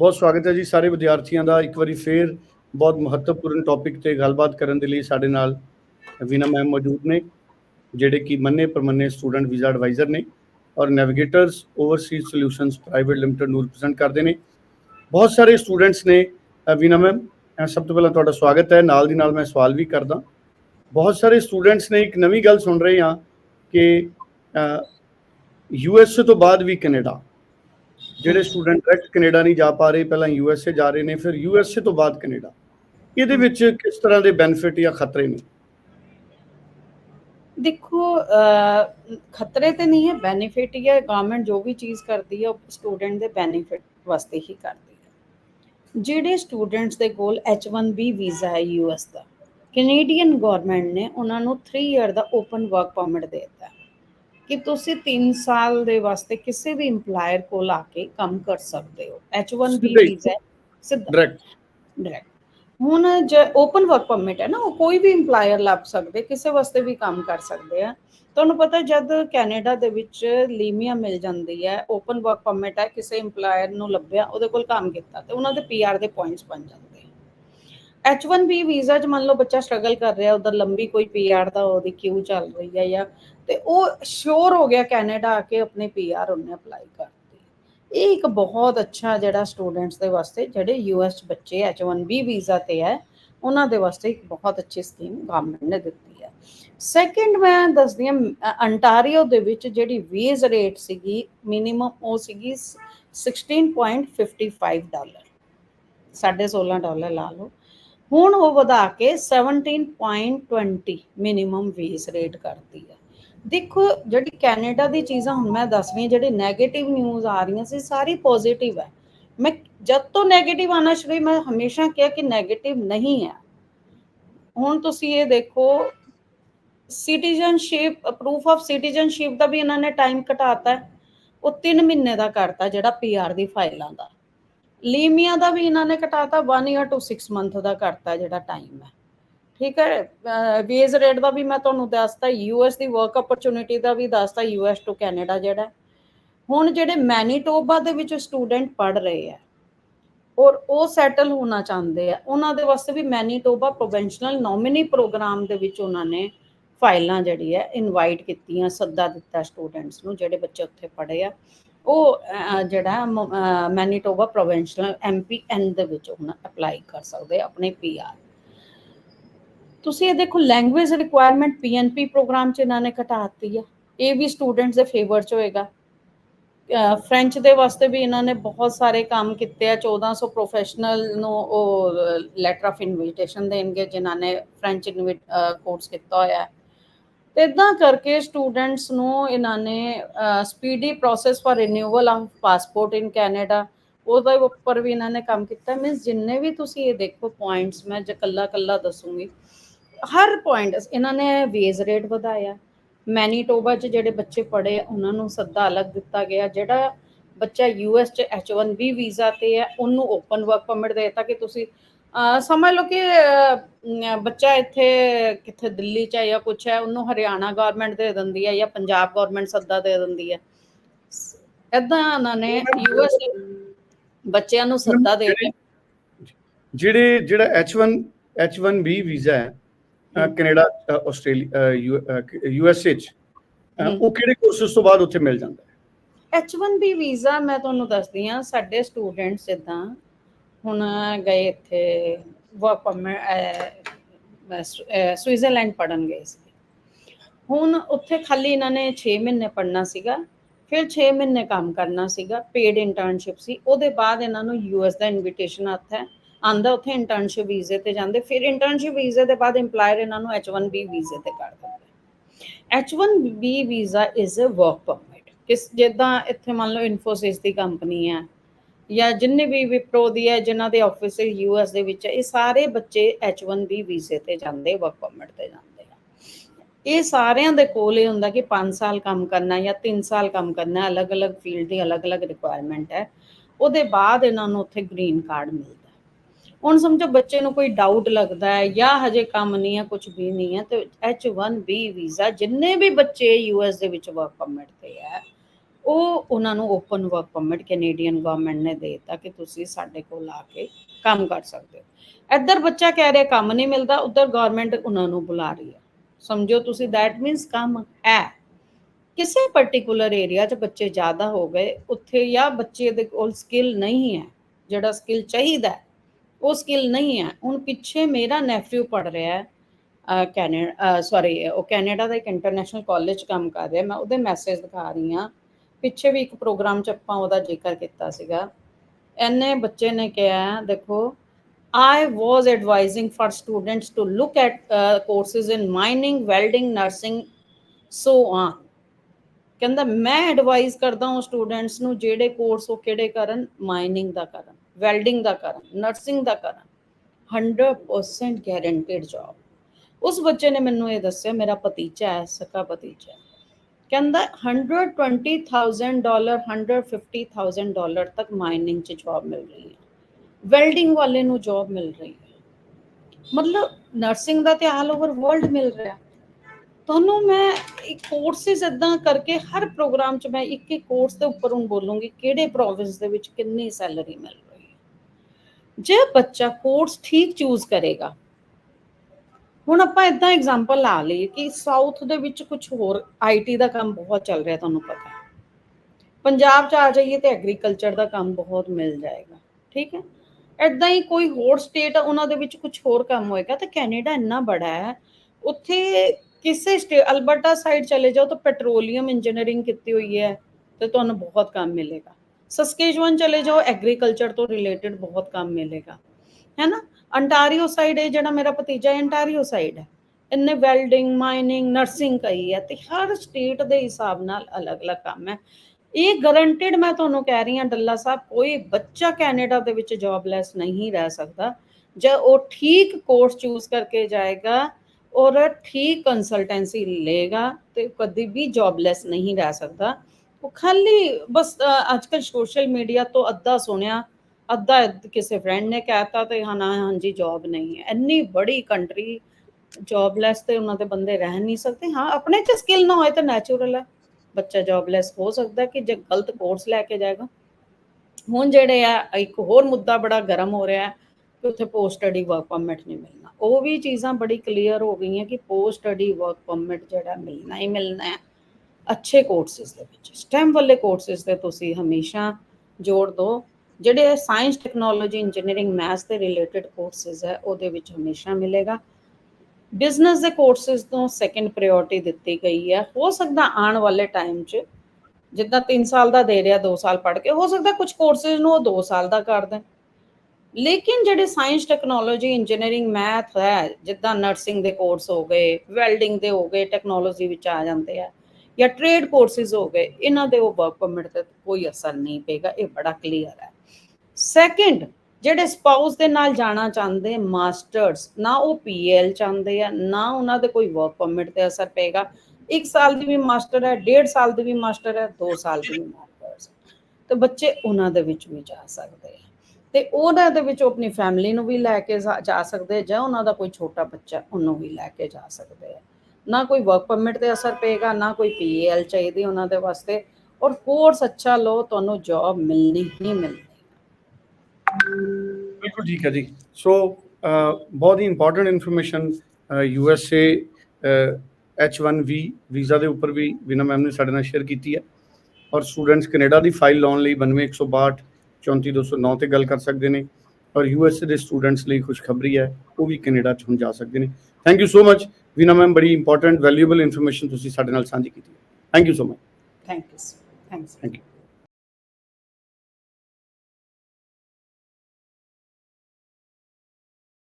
ਬਹੁਤ ਸਵਾਗਤ ਹੈ ਜੀ ਸਾਰੇ ਵਿਦਿਆਰਥੀਆਂ ਦਾ। ਇੱਕ ਵਾਰੀ ਫੇਰ ਬਹੁਤ ਮਹੱਤਵਪੂਰਨ ਟੌਪਿਕ ਤੇ ਗੱਲਬਾਤ ਕਰਨ ਦੇ ਲਈ ਸਾਡੇ ਨਾਲ ਵੀਨਾ ਮੈਮ ਮੌਜੂਦ ਨੇ, ਜਿਹੜੇ ਕਿ ਮੰਨੇ ਪਰਮੰਨੇ ਸਟੂਡੈਂਟ ਵੀਜ਼ਾ ਐਡਵਾਈਜ਼ਰ ਨੇ ਔਰ navigators overseas solutions private limited ਨੂੰ ਰਿਪਰੈਜ਼ੈਂਟ ਕਰਦੇ ਨੇ। ਬਹੁਤ ਸਾਰੇ ਸਟੂਡੈਂਟਸ ਨੇ ਵੀਨਾ ਮੈਮ ਸਭ ਤੋਂ ਪਹਿਲਾਂ ਤੁਹਾਡਾ ਸਵਾਗਤ ਹੈ। ਨਾਲ ਦੀ ਨਾਲ ਮੈਂ ਸਵਾਲ ਵੀ ਕਰਦਾ। ਬਹੁਤ ਸਾਰੇ ਸਟੂਡੈਂਟਸ ਨੇ ਇੱਕ ਨਵੀਂ ਗੱਲ ਸੁਣ ਰਹੇ ਹਾਂ ਕਿ ਯੂ ਐਸ ਏ ਤੋਂ ਬਾਅਦ ਵੀ ਕੈਨੇਡਾ। ਜਿਹੜੇ ਸਟੂਡੈਂਟ ਡਾਇਰੈਕਟ ਕੈਨੇਡਾ ਨਹੀਂ ਜਾ ਪਾ ਰਹੇ, ਪਹਿਲਾਂ ਯੂ ਐਸ ਏ ਜਾ ਰਹੇ ਨੇ, ਫਿਰ ਯੂ ਐਸ ਏ ਤੋਂ ਬਾਅਦ ਕੈਨੇਡਾ। ਇਹਦੇ ਵਿੱਚ ਕਿਸ ਤਰ੍ਹਾਂ ਦੇ ਬੈਨੀਫਿਟ ਜਾਂ ਖਤਰੇ ਨੇ? ਦੇਖੋ ਖਤਰੇ ਤੇ ਨਹੀਂ ਹੈ, ਬੈਨੀਫਿਟ ਹੀ ਹੈ ਗਵਰਨਮੈਂਟ ਜੋ ਵੀ ਚੀਜ਼ ਕਰਦੀ ਹੈ, ਉਹ ਸਟੂਡੈਂਟ ਦੇ ਬੈਨੀਫਿਟ ਵਾਸਤੇ ਹੀ ਕਰਦੀ ਹੈ। ਜਿਹੜੇ ਸਟੂਡੈਂਟਸ ਦੇ ਕੋਲ H1B ਵੀਜ਼ਾ ਹੈ ਯੂਐਸ ਦਾ, ਕੈਨੇਡੀਅਨ ਗਵਰਨਮੈਂਟ ਨੇ ਉਹਨਾਂ ਨੂੰ 3 ਇਅਰ ਦਾ ਓਪਨ ਵਰਕ ਪਰਮਿਟ ਦੇ ਦਿੱਤਾ। ਕਿ ਤੁਸੀਂ 3 ਸਾਲ ਦੇ ਵਾਸਤੇ ਕਿਸੇ ਵੀ EMPLOYER ਕੋਲ ਆ ਕੇ ਕੰਮ ਕਰ ਸਕਦੇ ਹੋ। H1B ਸਿੱਧਾ ਹੀ। ਵੀਜ਼ਾ ਸਿੱਧਾ। ਡਾਇਰੈਕਟ ਡਾਇਰੈਕਟ ਹੁਣ ਜੇ ਓਪਨ ਵਰਕ ਪਰਮਿਟ ਹੈ ਨਾ ਉਹ ਕੋਈ ਵੀ EMPLOYER ਲੱਭ ਸਕਦੇ ਕਿਸੇ ਵਾਸਤੇ ਵੀ ਕੰਮ ਕਰ ਸਕਦੇ ਆ। ਤੁਹਾਨੂੰ ਪਤਾ ਜਦ ਕੈਨੇਡਾ ਦੇ ਵਿੱਚ ਲੀਮੀਆ ਮਿਲ ਜਾਂਦੀ ਹੈ ਓਪਨ ਵਰਕ ਪਰਮਿਟ ਹੈ ਕਿਸੇ EMPLOYER ਨੂੰ ਲੱਭਿਆ ਉਹਦੇ ਕੋਲ ਕੰਮ ਕੀਤਾ ਤੇ ਉਹਨਾਂ ਦੇ ਪੀਆਰ ਦੇ ਪੁਆਇੰਟਸ ਬਣ ਜਾਂਦੇ H1B ਵੀਜ਼ਾ 'ਚ ਮੰਨ ਲਓ ਬੱਚਾ ਸਟਰਗਲ ਕਰ ਰਿਹਾ, ਉਧਰ ਲੰਬੀ ਕੋਈ ਪੀਆਰ ਦਾ ਉਹਦੀ ਕਿਊ ਚੱਲ ਰਹੀ ਹੈ ਜਾਂ ਤੇ ਉਹ ਸ਼ੋਰ ਹੋ ਗਿਆ ਕੈਨੇਡਾ ਆ ਕੇ ਆਪਣੇ ਪੀਆਰ ਉਹਨੇ ਅਪਲਾਈ ਕਰਤੀ। ਇਹ ਇੱਕ ਬਹੁਤ ਅੱਛਾ ਜਿਹੜਾ ਸਟੂਡੈਂਟਸ ਦੇ ਵਾਸਤੇ, ਜਿਹੜੇ ਯੂਐਸ ਚ ਬੱਚੇ H1B ਵੀਜ਼ਾ ਤੇ ਹੈ, ਉਹਨਾਂ ਦੇ ਵਾਸਤੇ ਇੱਕ ਬਹੁਤ ਅੱਛੀ ਸਕੀਮ ਗਵਰਨਮੈਂਟ ਨੇ ਦਿੱਤੀ ਹੈ। ਸੈਕੰਡ ਮੈਂ ਦੱਸਦੀ ਹਾਂ ਅੰਟਾਰੀਓ ਦੇ ਵਿੱਚ ਜਿਹੜੀ ਵੀਜ਼ ਰੇਟ ਸੀਗੀ ਮਿਨੀਮਮ ਉਹ ਸੀਗੀ 16.55 ਡਾਲਰ 16.5 ਡਾਲਰ ਲਾ ਲਓ। ਹੁਣ ਉਹ ਵਧਾ ਕੇ 17.20 ਮਿਨੀਮਮ ਵੇਸ ਰੇਟ ਕਰਦੀ ਹੈ। ਦੇਖੋ, ਜਿਹੜੀ ਕੈਨੇਡਾ ਦੀ ਚੀਜ਼ਾਂ ਹੁਣ ਮੈਂ ਦੱਸ ਰਹੀ ਜਿਹੜੇ 네ਗੇਟਿਵ ਨਿਊਜ਼ ਆ ਰਹੀਆਂ ਸੀ, ਸਾਰੀ ਪੋਜ਼ਿਟਿਵ ਹੈ। ਮੈਂ ਜਦ ਤੋਂ 네ਗੇਟਿਵ ਆਣਾ ਸ਼ੁਰੂ ਮੈਂ ਹਮੇਸ਼ਾ ਕਿਹਾ ਕਿ 네ਗੇਟਿਵ ਨਹੀਂ ਹੈ। ਹੁਣ ਤੁਸੀਂ ਇਹ ਦੇਖੋ ਸਿਟੀਜ਼ਨਸ਼ਿਪ ਪ੍ਰੂਫ ਆਫ ਸਿਟੀਜ਼ਨਸ਼ਿਪ ਦਾ ਵੀ ਇਹਨਾਂ ਨੇ ਟਾਈਮ ਘਟਾਤਾ ਉਹ 3 ਮਹੀਨੇ ਦਾ ਕਰਤਾ ਜਿਹੜਾ ਪੀਆਰ ਦੀ ਫਾਈਲਾਂ ਦਾ। ਲੀਮੀਆ ਦਾ ਵੀ ਇਹਨਾਂ ਨੇ ਘਟਾਤਾ 1 ਇਅਰ ਟੂ 6 ਮੰਥ ਦਾ ਕਰਤਾ ਜਿਹੜਾ ਟਾਈਮ ਹੈ। ਠੀਕ ਹੈ? ਵੀਜ਼ ਰੇਟ ਦਾ ਵੀ ਮੈਂ ਤੁਹਾਨੂੰ ਦੱਸਤਾ ਯੂਐਸ ਦੀ ਵਰਕ ਓਪਰਚੁਨਿਟੀ ਦਾ ਵੀ ਦੱਸਤਾ ਯੂਐਸ ਟੂ ਕੈਨੇਡਾ ਜਿਹੜਾ। ਹੁਣ ਜਿਹੜੇ ਮੈਨੀਟੋਬਾ ਦੇ ਵਿੱਚ ਸਟੂਡੈਂਟ ਪੜ ਰਹੇ ਆ ਔਰ ਉਹ ਸੈਟਲ ਹੋਣਾ ਚਾਹੁੰਦੇ ਆ, ਉਹਨਾਂ ਦੇ ਵਾਸਤੇ ਵੀ ਮੈਨੀਟੋਬਾ ਪ੍ਰੋਵਿੰਸ਼ਨਲ ਨੋਮਿਨੀ ਪ੍ਰੋਗਰਾਮ ਦੇ ਵਿੱਚ ਉਹਨਾਂ ਨੇ ਫਾਈਲਾਂ ਜਿਹੜੀ ਹੈ ਇਨਵਾਈਟ ਕੀਤੀਆਂ, ਸੱਦਾ ਦਿੱਤਾ ਸਟੂਡੈਂਟਸ ਨੂੰ, ਜਿਹੜੇ ਬੱਚੇ ਉੱਥੇ ਪੜ੍ਹੇ ਆ। ਉਹ ਜਿਹੜਾ ਮੈਨੀਟੋਬਾ ਪ੍ਰੋਵਿੰਸ਼ਨਲ ਐਮਪੀਐਨ ਦੇ ਵਿੱਚ ਹੁਣ ਅਪਲਾਈ ਕਰ ਸਕਦੇ ਆ ਆਪਣੇ ਪੀਆਰ ਤੁਸੀਂ ਇਹ ਦੇਖੋ, ਲੈਂਗੁਏਜ ਰਿਕੁਆਇਰਮੈਂਟ ਪੀਐਨਪੀ ਪ੍ਰੋਗਰਾਮ ਚ ਇਹਨਾਂ ਨੇ ਘਟਾਤੀ ਆ। ਇਹ ਵੀ ਸਟੂਡੈਂਟਸ ਦੇ ਫੇਵਰ ਚ ਹੋਏਗਾ। ਫ੍ਰੈਂਚ ਦੇ ਵਾਸਤੇ ਵੀ ਇਹਨਾਂ ਨੇ ਬਹੁਤ ਸਾਰੇ ਕੰਮ ਕੀਤੇ ਆ। 1400 ਪ੍ਰੋਫੈਸ਼ਨਲ ਨੂੰ ਉਹ ਲੈਟਰ ਆਫ ਇਨਵੀਟੇਸ਼ਨ ਦੇਣਗੇ, ਜਿਨ੍ਹਾਂ ਨੇ ਫ੍ਰੈਂਚ ਕੋਰਸ ਕੀਤਾ ਹੋਇਆ। ਹੈ ਤੇ ਇਦਾਂ ਕਰਕੇ ਸਟੂਡੈਂਟਸ ਨੂੰ ਇਹਨਾਂ ਨੇ speedy process for renewal of passport in Canada ਉਹਦੇ ਉੱਪਰ ਵੀ ਇਹਨਾਂ ਨੇ ਕੰਮ ਕੀਤਾ। ਮੀਨਸ ਜਿੰਨੇ ਵੀ ਤੁਸੀਂ ਇਹ ਦੇਖੋ ਪੁਆਇੰਟਸ ਮੈਂ ਜੇ ਕੱਲਾ ਕੱਲਾ ਦੱਸੂਗੀ। ਹਰ ਪੁਆਇੰਟ ਇਹਨਾਂ ਨੇ ਵੇਜ਼ ਰੇਟ ਵਧਾਇਆ। ਮੈਨੀਟੋਬਾ 'ਚ ਜਿਹੜੇ ਬੱਚੇ ਪੜ੍ਹੇ, ਉਹਨਾਂ ਨੂੰ ਸੱਦਾ ਅਲੱਗ ਦਿੱਤਾ ਗਿਆ। ਜਿਹੜਾ ਬੱਚਾ ਯੂਐਸ 'ਚ H1B ਵੀਜ਼ਾ ਤੇ ਹੈ, ਉਹਨੂੰ ਓਪਨ ਵਰਕ ਪਰਮਿਟ ਦੇ ਦਿੱਤਾ ਕਿ ਤੁਸੀਂ ਸਮਝ ਲਓ ਕਿ ਬੱਚਾ ਇੱਥੇ ਕਿੱਥੇ ਦਿੱਲੀ 'ਚ ਹੈ ਜਾਂ ਕੁਛ ਹੈ ਉਹਨੂੰ ਹਰਿਆਣਾ ਗਵਰਨਮੈਂਟ ਦੇ ਦਿੰਦੀ ਹੈ ਜਾਂ ਪੰਜਾਬ ਗਵਰਨਮੈਂਟ ਸੱਦਾ ਦੇ ਦਿੰਦੀ ਹੈ ਇਦਾਂ ਉਹਨਾਂ ਨੇ ਯੂਐਸ ਬੱਚਿਆਂ ਨੂੰ ਸੱਦਾ ਦੇ ਕੇ ਜਿਹੜੇ ਜਿਹੜਾ H1 H1B ਵੀਜ਼ਾ ਹੈ। Canada Australia U S A ਚ ਅ, ਹਮ। ਉਹ ਕਿਹੜੇ ਕੋਰਸਸ ਤੋਂ ਬਾਅਦ ਉੱਥੇ ਮਿਲ ਜਾਂਦਾ ਹੈ H1B ਵੀਜ਼ਾ ਮੈਂ ਤੁਹਾਨੂੰ ਦੱਸਦੀ ਹਾਂ ਸਾਡੇ ਸਟੂਡੈਂਟਸ ਇਦਾਂ ਹੁਣ ਗਏ ਇੱਥੇ ਵਰਕ ਪਰਮਿਟ ਸਵਿਟਜ਼ਰਲੈਂਡ ਪੜਨ ਗਏ ਸੀ। ਹੁਣ ਉੱਥੇ ਖਾਲੀ ਇਹਨਾਂ ਨੇ 6 ਮਹੀਨੇ ਪੜਨਾ ਸੀਗਾ, ਫਿਰ 6 ਮਹੀਨੇ ਕੰਮ ਕਰਨਾ ਸੀਗਾ ਪੇਡ ਇੰਟਰਨਸ਼ਿਪ ਸੀ। ਉਹਦੇ ਬਾਅਦ ਇਹਨਾਂ ਨੂੰ ਯੂਐਸ ਦਾ ਇਨਵੀਟੇਸ਼ਨ ਆਤਾ ਹੈ ਆਂਦਾ ਉੱਥੇ ਇੰਟਰਨਸ਼ਿਪ ਵੀਜ਼ੇ ਤੇ ਜਾਂਦੇ, ਫਿਰ ਇੰਟਰਨਸ਼ਿਪ ਵੀਜ਼ੇ ਦੇ ਬਾਅਦ EMPLOYER ਇਹਨਾਂ ਨੂੰ H1B ਵੀਜ਼ੇ ਤੇ ਕਰ ਦਿੰਦੇ। H1B visa is a work permit ਕਿਸ, ਜਿੱਦਾਂ ਇੱਥੇ ਮੰਨ ਲਓ ਇਨਫੋਸਿਸ ਦੀ ਕੰਪਨੀ ਹੈ ਜਾਂ ਜਿੰਨੇ ਵੀ ਵਿਪਰੋ ਦੀ ਹੈ, ਜਿਨ੍ਹਾਂ ਦੇ ਆਫਿਸ ਯੂਐਸ ਦੇ ਵਿੱਚ, ਇਹ ਸਾਰੇ ਬੱਚੇ H1B ਵੀਜ਼ੇ ਤੇ ਜਾਂਦੇ ਵਰਕ ਪਰਮਿਟ ਤੇ ਜਾਂਦੇ ਆ। ਇਹ ਸਾਰਿਆਂ ਦੇ ਕੋਲ ਇਹ ਹੁੰਦਾ ਕਿ 5 ਸਾਲ ਕੰਮ ਕਰਨਾ ਜਾਂ 3 ਸਾਲ ਕੰਮ ਕਰਨਾ, ਅਲੱਗ-ਅਲੱਗ ਫੀਲਡ ਦੀ ਅਲੱਗ-ਅਲੱਗ ਰਿਕੁਆਇਰਮੈਂਟ ਹੈ। ਉਹਦੇ ਬਾਅਦ ਇਹਨਾਂ ਨੂੰ ਉੱਥੇ ਗ੍ਰੀਨ ਕਾਰਡ ਮਿਲਦਾ। ਹੁਣ ਸਮਝੋ ਬੱਚੇ ਨੂੰ ਕੋਈ ਡਾਊਟ ਲੱਗਦਾ ਹੈ ਜਾਂ ਹਜੇ ਕੰਮ ਨਹੀਂ ਹੈ ਕੁਝ ਵੀ ਨਹੀਂ ਹੈ, ਤੇ H1B ਵੀਜ਼ਾ ਜਿੰਨੇ ਵੀ ਬੱਚੇ ਯੂਐਸ ਦੇ ਵਿੱਚ ਵਰਕ ਪਰਮਿਟ ਤੇ ਹੈ ਉਹ ਉਹਨਾਂ ਨੂੰ open work permit Canadian government ਨੇ ਦੇ ਦਿੱਤਾ ਕਿ ਤੁਸੀਂ ਸਾਡੇ ਕੋਲ ਆ ਕੇ ਕੰਮ ਕਰ ਸਕਦੇ ਹੋ। ਇੱਧਰ ਬੱਚਾ ਕਹਿ ਰਿਹਾ, ਕੰਮ ਨਹੀਂ ਮਿਲਦਾ, ਉੱਧਰ ਗਵਰਨਮੈਂਟ ਉਹਨਾਂ ਨੂੰ ਬੁਲਾ ਰਹੀ ਹੈ। ਸਮਝੋ ਤੁਸੀਂ ਦੈਟ ਮੀਨਸ ਕੰਮ ਹੈ। ਕਿਸੇ ਪਾਰਟਿਕੂਲਰ ਏਰੀਆ 'ਚ ਬੱਚੇ ਜ਼ਿਆਦਾ ਹੋ ਗਏ, ਉੱਥੇ ਜਾਂ ਬੱਚੇ ਦੇ ਕੋਲ ਸਕਿੱਲ ਨਹੀਂ ਹੈ, ਜਿਹੜਾ ਸਕਿੱਲ ਚਾਹੀਦਾ ਉਹ ਸਕਿੱਲ ਨਹੀਂ ਹੈ। ਹੁਣ ਪਿੱਛੇ ਮੇਰਾ ਨੈਫਿਊ ਪੜ ਰਿਹਾ ਹੈ ਕੈਨੇਡਾ ਸੌਰੀ ਉਹ ਕੈਨੇਡਾ ਦਾ ਇੱਕ ਇੰਟਰਨੈਸ਼ਨਲ ਕਾਲਜ ਕੰਮ ਕਰ ਰਿਹਾ, ਮੈਂ ਉਹਦੇ ਮੈਸੇਜ ਦਿਖਾ ਰਹੀ ਹਾਂ। ਪਿੱਛੇ ਵੀ ਇੱਕ ਪ੍ਰੋਗਰਾਮ 'ਚ ਆਪਾਂ ਉਹਦਾ ਜ਼ਿਕਰ ਕੀਤਾ ਸੀਗਾ ਐਨੇ ਬੱਚੇ ਨੇ ਕਿਹਾ ਦੇਖੋ I was advising for students to look at uh, courses in mining, welding, nursing, so on. ਕਹਿੰਦਾ ਮੈਂ ਐਡਵਾਈਸ ਕਰਦਾ ਹਾਂ ਸਟੂਡੈਂਟਸ ਨੂੰ ਜਿਹੜੇ ਕੋਰਸ ਉਹ ਕਿਹੜੇ ਕਰਨ ਮਾਈਨਿੰਗ ਦਾ ਕਰਨ ਵੈਲਡਿੰਗ ਦਾ ਕਰਨ ਨਰਸਿੰਗ ਦਾ ਕਰਨ 100% ਗਾਰੰਟੀਡ ਜੌਬ ਉਸ ਬੱਚੇ ਨੇ ਮੈਨੂੰ ਇਹ ਦੱਸਿਆ ਮੇਰਾ ਭਤੀਜਾ ਹੈ ਸਕਾ ਭਤੀਜਾ ਹੈ। ਕਹਿੰਦਾ 120000 ਡਾਲਰ 150000 ਡਾਲਰ ਤੱਕ ਮਾਈਨਿੰਗ 'ਚ ਜੌਬ ਮਿਲ ਰਹੀ ਹੈ। ਵੈਲਡਿੰਗ ਵਾਲੇ ਨੂੰ ਜੌਬ ਮਿਲ ਰਹੀ ਹੈ। ਮਤਲਬ ਨਰਸਿੰਗ ਦਾ ਤੇ ਆਲ ਓਵਰ ਵਰਲਡ ਮਿਲ ਰਿਹਾ ਤੁਹਾਨੂੰ ਮੈਂ ਇੱਕ ਕੋਰਸਿਸ ਇਦਾਂ ਕਰਕੇ ਹਰ ਪ੍ਰੋਗਰਾਮ 'ਚ ਮੈਂ ਇੱਕ ਇੱਕ ਕੋਰਸ ਦੇ ਉੱਪਰ ਹੁਣ ਬੋਲੂੰਗੀ ਕਿਹੜੇ ਪ੍ਰੋਵਿੰਸ ਦੇ ਵਿੱਚ ਕਿੰਨੀ ਸੈਲਰੀ ਮਿਲ ਰਹੀ ਹੈ। ਜੇ ਬੱਚਾ ਕੋਰਸ ਠੀਕ ਚੂਜ਼ ਕਰੇਗਾ ਹੁਣ ਆਪਾਂ ਇਦਾਂ ਐਗਜ਼ਾਮਪਲ ਲਾ ਲਈਏ ਕਿ ਸਾਊਥ ਦੇ ਵਿੱਚ ਕੁਝ ਹੋਰ ਆਈਟੀ ਦਾ ਕੰਮ ਬਹੁਤ ਚੱਲ ਰਿਹਾ ਤੁਹਾਨੂੰ ਪਤਾ ਹੈ। ਪੰਜਾਬ 'ਚ ਆ ਜਾਈਏ ਤੇ ਐਗਰੀਕਲਚਰ ਦਾ ਕੰਮ ਬਹੁਤ ਮਿਲ ਜਾਏਗਾ, ਠੀਕ ਹੈ। ਇਦਾਂ ਹੀ ਕੋਈ ਹੋਰ ਸਟੇਟ ਉਹਨਾਂ ਦੇ ਵਿੱਚ ਕੁਝ ਹੋਰ ਕੰਮ ਹੋਏਗਾ ਤਾਂ ਕੈਨੇਡਾ ਇੰਨਾ ਬੜਾ ਹੈ, ਉੱਥੇ ਕਿਸੇ ਸਟੇ ਅਲਬਰਟਾ ਸਾਈਡ ਚਲੇ ਜਾਓ ਤਾਂ ਪੈਟਰੋਲੀਅਮ ਇੰਜੀਨੀਅਰਿੰਗ ਕੀਤੀ ਹੋਈ ਹੈ ਤੇ ਤੁਹਾਨੂੰ ਬਹੁਤ ਕੰਮ ਮਿਲੇਗਾ। ਸਸਕੇਜਵਨ ਚਲੇ ਜਾਓ ਐਗਰੀਕਲਚਰ ਤੋਂ ਰਿਲੇਟਡ ਬਹੁਤ ਕੰਮ ਮਿਲੇਗਾ, ਹੈ ਨਾ। ਅੰਟਾਰੀਓ ਸਾਈਡ ਹੈ, ਜਿਹੜਾ ਮੇਰਾ ਭਤੀਜਾ ਹੈ, ਅੰਟਾਰੀਓ ਸਾਈਡ ਹੈ। ਇਹਨੇ ਵੈਲਡਿੰਗ ਮਾਈਨਿੰਗ ਨਰਸਿੰਗ ਕਹੀ ਹੈ ਤੇ ਹਰ ਸਟੇਟ ਦੇ ਹਿਸਾਬ ਨਾਲ ਅਲੱਗ-ਅਲੱਗ ਕੰਮ ਹੈ। ਇਹ ਗਰੰਟਿਡ ਮੈਂ ਤੁਹਾਨੂੰ ਕਹਿ ਰਹੀ ਹਾਂ, ਡੱਲਾ ਸਾਹਿਬ, ਕੋਈ ਬੱਚਾ ਕੈਨੇਡਾ ਦੇ ਵਿੱਚ ਜੌਬਲੈਸ ਨਹੀਂ ਰਹਿ ਸਕਦਾ। ਜੇ ਉਹ ਠੀਕ ਕੋਰਸ ਚੂਜ਼ ਕਰਕੇ ਜਾਏਗਾ ਔਰ ਠੀਕ ਕੰਸਲਟੈਂਸੀ ਲਏਗਾ ਤੇ ਕਦੀ ਵੀ ਜੌਬਲੈਸ ਨਹੀਂ ਰਹਿ ਸਕਦਾ। ਉਹ ਖਾਲੀ ਬਸ ਅੱਜਕੱਲ ਸੋਸ਼ਲ ਮੀਡੀਆ ਤੋਂ ਅੱਧਾ ਸੁਣਿਆ ਅੱਧਾ ਕਿਸੇ ਫਰੈਂਡ ਨੇ ਕਹਿਤਾ ਤੇ ਹਾਂ ਹਾਂਜੀ ਜੌਬ ਨਹੀਂ ਹੈ। ਇੰਨੀ ਬੜੀ ਕੰਟਰੀ ਜੌਬਲੈਸ ਤੇ ਉਹਨਾਂ ਦੇ ਬੰਦੇ ਰਹਿ ਨਹੀਂ ਸਕਦੇ। ਹਾਂ, ਆਪਣੇ ਚ ਸਕਿੱਲ ਨਾ ਹੋਏ ਤਾਂ ਨੈਚੁਰਲ ਹੈ। ਬੱਚਾ ਜੌਬਲੈਸ ਹੋ ਸਕਦਾ ਕਿ ਜੇ ਗਲਤ ਕੋਰਸ ਲੈ ਕੇ ਜਾਏਗਾ। ਹੁਣ ਜਿਹੜੇ ਆ, ਇੱਕ ਹੋਰ ਮੁੱਦਾ ਬੜਾ ਗਰਮ ਹੋ ਰਿਹਾ ਹੈ ਕਿ ਉੱਥੇ ਪੋਸਟ ਸਟੱਡੀ ਵਰਕ ਪਰਮਿਟ ਨਹੀਂ ਮਿਲਣਾ। ਉਹ ਵੀ ਚੀਜ਼ਾਂ ਬੜੀ ਕਲੀਅਰ ਹੋ ਗਈਆਂ ਕਿ ਪੋਸਟ ਸਟੱਡੀ ਵਰਕ ਪਰਮਿਟ ਜਿਹੜਾ ਮਿਲਣਾ ਹੀ ਮਿਲਣਾ ਹੈ। ਅੱਛੇ ਕੋਰਸਿਸ ਦੇ ਵਿੱਚ। ਸਟੈਮ ਵਾਲੇ ਕੋਰਸਿਸ ਤੇ ਤੁਸੀਂ ਹਮੇਸ਼ਾ ਜੋੜ ਦਿਓ। ਜਿਹੜੇ ਸਾਇੰਸ ਟੈਕਨੋਲੋਜੀ ਇੰਜੀਨੀਅਰਿੰਗ ਮੈਥਸ ਦੇ ਰਿਲੇਟਡ ਕੋਰਸਿਸ ਹੈ, ਉਹਦੇ ਵਿੱਚ ਹਮੇਸ਼ਾ ਮਿਲੇਗਾ। ਬਿਜ਼ਨਸ ਦੇ ਕੋਰਸਿਸ ਤੋਂ ਸੈਕੰਡ ਪ੍ਰਾਇੋਰਟੀ ਦਿੱਤੀ ਗਈ ਹੈ। ਹੋ ਸਕਦਾ ਆਉਣ ਵਾਲੇ ਟਾਈਮ 'ਚ ਜਿੱਦਾਂ 3 ਸਾਲ ਦਾ ਦੇ ਰਿਹਾ 2 ਸਾਲ ਪੜ੍ਹ ਕੇ, ਹੋ ਸਕਦਾ ਕੁਝ ਕੋਰਸਿਸ ਨੂੰ ਉਹ 2 ਸਾਲ ਦਾ ਕਰ ਦੇਣ। ਲੇਕਿਨ ਜਿਹੜੇ ਸਾਇੰਸ ਟੈਕਨੋਲੋਜੀ ਇੰਜੀਨੀਅਰਿੰਗ ਮੈਥ ਹੈ, ਜਿੱਦਾਂ ਨਰਸਿੰਗ ਦੇ ਕੋਰਸ ਹੋ ਗਏ ਵੈਲਡਿੰਗ ਦੇ ਹੋ ਗਏ ਟੈਕਨੋਲੋਜੀ ਵਿੱਚ ਆ ਜਾਂਦੇ ਆ। ਜਾਂ ਟ੍ਰੇਡ ਕੋਰਸਿਸ ਹੋ ਗਏ, ਇਹਨਾਂ ਦੇ ਉਹ ਵਰਕ ਪਰਮਿਟ ਤੇ ਕੋਈ ਅਸਰ ਨਹੀਂ ਪਏਗਾ, ਇਹ ਬੜਾ ਕਲੀਅਰ ਹੈ। ਸੈਕੰਡ ਜਿਹੜੇ ਸਪਾਊਸ ਦੇ ਨਾਲ ਜਾਣਾ ਚਾਹੁੰਦੇ ਮਾਸਟਰਸ ਨਾ ਉਹ ਪੀਐਲ ਚਾਹੁੰਦੇ ਆ, ਨਾ ਉਹਨਾਂ ਦੇ ਕੋਈ ਵਰਕ ਪਰਮਿਟ ਤੇ ਅਸਰ ਪਏਗਾ। ਇੱਕ ਸਾਲ ਦੀ ਵੀ ਮਾਸਟਰ ਹੈ, ਡੇਢ ਸਾਲ ਦੀ ਵੀ ਮਾਸਟਰ ਹੈ 2 ਸਾਲ ਦੀ ਵੀ ਮਾਸਟਰਸ ਤੇ ਬੱਚੇ ਉਹਨਾਂ ਦੇ ਵਿੱਚ ਵੀ ਜਾ ਸਕਦੇ ਆ। ਤੇ ਉਹਨਾਂ ਦੇ ਵਿੱਚ ਉਹ ਆਪਣੀ ਫੈਮਿਲੀ ਨੂੰ ਵੀ ਲੈ ਕੇ ਜਾ- ਜਾ ਸਕਦੇ ਜਾਂ ਉਹਨਾਂ ਦਾ ਕੋਈ ਛੋਟਾ ਬੱਚਾ ਉਹਨੂੰ ਵੀ ਲੈ ਕੇ ਜਾ ਸਕਦੇ ਆ। ਨਾ ਕੋਈ ਵਰਕ ਪਰਮਿਟ ਤੇ ਅਸਰ ਪਏਗਾ ਨਾ ਕੋਈ ਪੀਐਲ ਚਾਹੀਦੀ ਉਹਨਾਂ ਦੇ ਵਾਸਤੇ ਔਰ ਕੋਰਸ ਅੱਛਾ ਲਓ ਤੁਹਾਨੂੰ ਜੌਬ ਮਿਲਣੀ ਹੀ ਮਿਲਣੀ। ਬਿਲਕੁਲ ਠੀਕ ਹੈ ਜੀ। ਸੋ ਬਹੁਤ ਹੀ important information U S A H1V visa ਦੇ ਉੱਪਰ ਵੀ ਵਿਨਾ ਮੈਮ ਨੇ ਸਾਡੇ ਨਾਲ ਸ਼ੇਅਰ ਕੀਤੀ ਹੈ ਔਰ ਸਟੂਡੈਂਟਸ ਕੈਨੇਡਾ ਦੀ ਫਾਈਲ ਲਾਉਣ ਲਈ 92162 34209 ਤੇ ਗੱਲ ਕਰ ਸਕਦੇ ਨੇ। ਔਰ ਯੂ ਐਸ ਏ ਦੇ ਸਟੂਡੈਂਟਸ ਲਈ ਖੁਸ਼ਖਬਰੀ ਹੈ ਉਹ ਵੀ ਕੈਨੇਡਾ ਚ ਹੁਣ ਜਾ ਸਕਦੇ ਨੇ। Thank you so much Vina ma'am ਬੜੀ ਇੰਪੋਰਟੈਂਟ ਵੈਲਿਊਏਬਲ ਇਨਫੋਰਮੇਸ਼ਨ ਤੁਸੀਂ ਸਾਡੇ ਨਾਲ ਸਾਂਝੀ ਕੀਤੀ ਹੈ। Thank you so much thank you thanks thank you